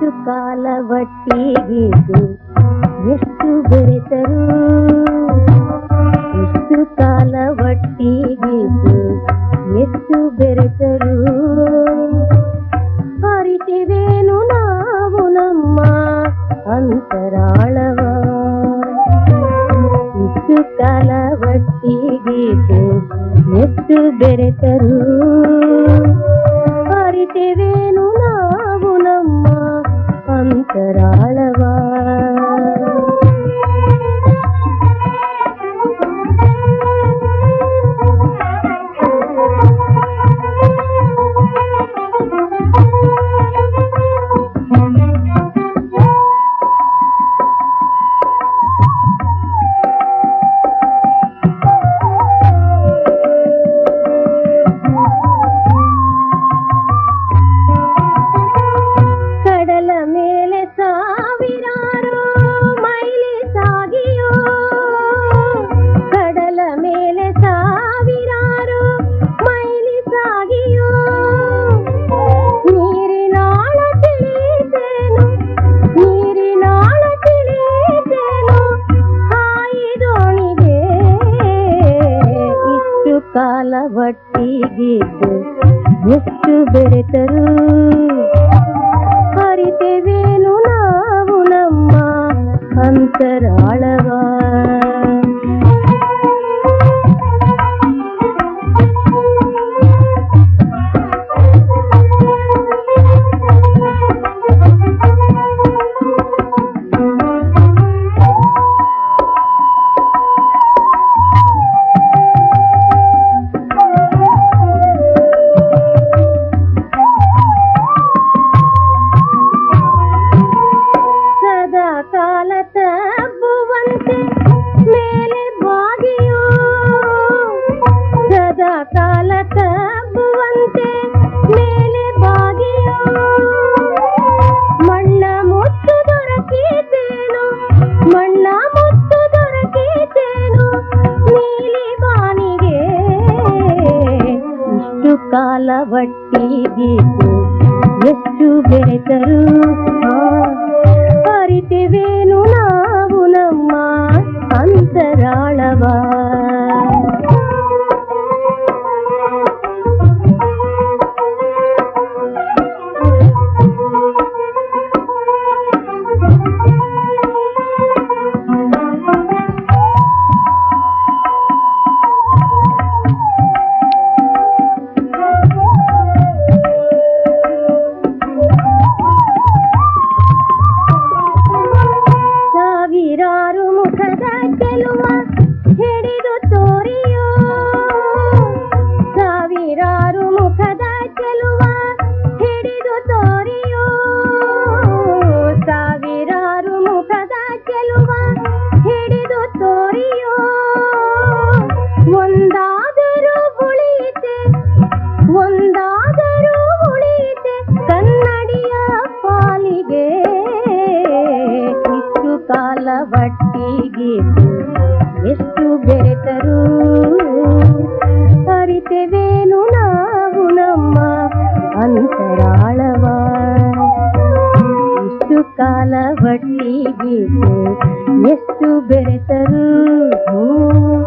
ಕಾಲ ಒಟ್ಟಿಗಿದ್ದು, ಎಷ್ಟು ಬೆರೆತರು, ಎಷ್ಟು ಕಾಲ ಒಟ್ಟಿಗಿದ್ದು, ಎಷ್ಟು ಬೆರೆತರು. ಅರಿತಿವೇನು ನಾವು ನಮ್ಮ ಅಂತರಾಳವ? ಎಷ್ಟು ಕಾಲ ಒಟ್ಟಿಗಿದ್ದು, ಎಷ್ಟು ಬೆರೆತರು. ಇಷ್ಟು ಕಾಲ ಒಟ್ಟಿಗಿದ್ದು ಎಷ್ಟು ಬೆರೆತರು ಅರಿತೆವೇನು ನಾವು ನಮ್ಮ ಅಂತರಾಳವ ಕಾಲ ತಬ್ಬುವಂತೆ ಮೇಲೆ ಬಾಗಿಯೋ. ಸದಾ ಕಾಲ ತಬ್ಬುವಂತೆ ಮೇಲೆ ಬಾಗಿಯೋ. ಮಣ್ಣ ಮುತ್ತು ದೊರಕಿತೇನು, ಮಣ್ಣ ಮುತ್ತು ದೊರಕಿತೇನು ನೀಲಿ ಬಾನಿಗೆ. ಇಷ್ಟು ಕಾಲ ಒಟ್ಟಿಗಿದ್ದು ಎಷ್ಟು ಅರಿತೆವೇನು ನಾವು ನಮ್ಮ ಅಂತರಾಳವ ಮುಖದ ಗೆಲುವ ಹಿಡಿದು ತೋರಿಯೋ. ಸಾವಿರಾರು ಮುಖದ ಗೆಲುವ ಹಿಡಿದು ತೋರಿಯೋ. ಸಾವಿರಾರು ಮುಖದ ಗೆಲುವ ಹಿಡಿದು ತೋರಿಯೋ. ಒಂದಾದರೂ ಎಷ್ಟು ಬೆರೆತರು ಅರಿತೆವೇನು ನಾವು ನಮ್ಮ ಅಂತರಾಳವ? ಇಷ್ಟು ಕಾಲ ಒಟ್ಟಿಗಿದ್ದು ಎಷ್ಟು ಬೆರೆತರು ಹ್ಞೂ